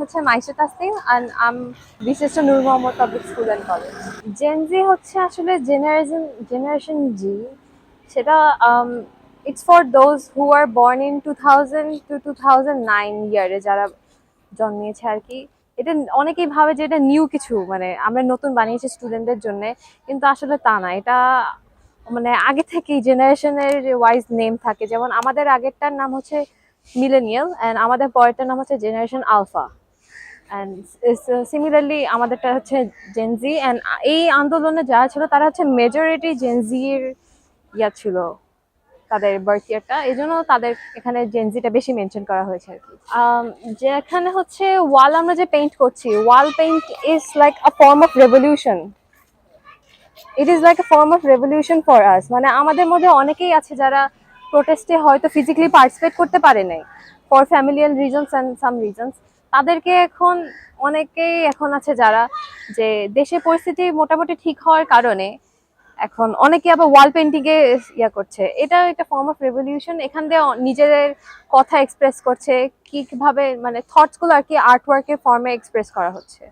হচ্ছে মাইশা তাসনিম অ্যান্ড আম বিশেষ Noor Mohammad public school and college gen Z হচ্ছে আসলে জেনারেশন জেনারেশন জি সেটা it's for those who are born in two thousand two to thousand nine ইয়ারে যারা জন্মিয়েছে আর কি। এটা অনেকেই ভাবে যে এটা নিউ কিছু মানে আমরা নতুন বানিয়েছি স্টুডেন্টদের জন্য, কিন্তু আসলে তা না। এটা মানে আগে থেকেই জেনারেশনের ওয়াইজ নেম থাকে। যেমন আমাদের আগেরটার নাম হচ্ছে মিলেনিয়াল অ্যান্ড আমাদের পরেরটার নাম হচ্ছে জেনারেশন আলফা অ্যান্ড সিমিলারলি আমাদেরটা হচ্ছে জেনজি অ্যান্ড এই আন্দোলনে যারা ছিল তারা হচ্ছে মেজরিটি জেনজির ইয়া ছিল তাদের বার্থ ইয়ারটা এই জন্য তাদের এখানে জেনজিটা বেশি মেনশন করা হয়েছে আর কি। যেখানে হচ্ছে ওয়াল আমরা যে পেইন্ট করছি wall paint is like a form of revolution it is like a form of revolution for us মানে আমাদের মধ্যে অনেকেই আছে যারা প্রোটেস্টে হয়তো ফিজিক্যালি পার্টিসিপেট করতে পারে নাই for familial reasons and some reasons তাদেরকে এখন অনেকেই এখন আছে যারা যে দেশের পরিস্থিতি মোটামুটি ঠিক হওয়ার কারণে এখন অনেকে আবার ওয়াল পেন্টিংয়ে ইয়া করছে। এটা একটা ফর্ম অফ রেভলিউশন এখান দিয়ে নিজেদের কথা এক্সপ্রেস করছে। কীভাবে মানে থটসগুলো আর কি আর্ট ওয়ার্কের ফর্মে এক্সপ্রেস করা হচ্ছে।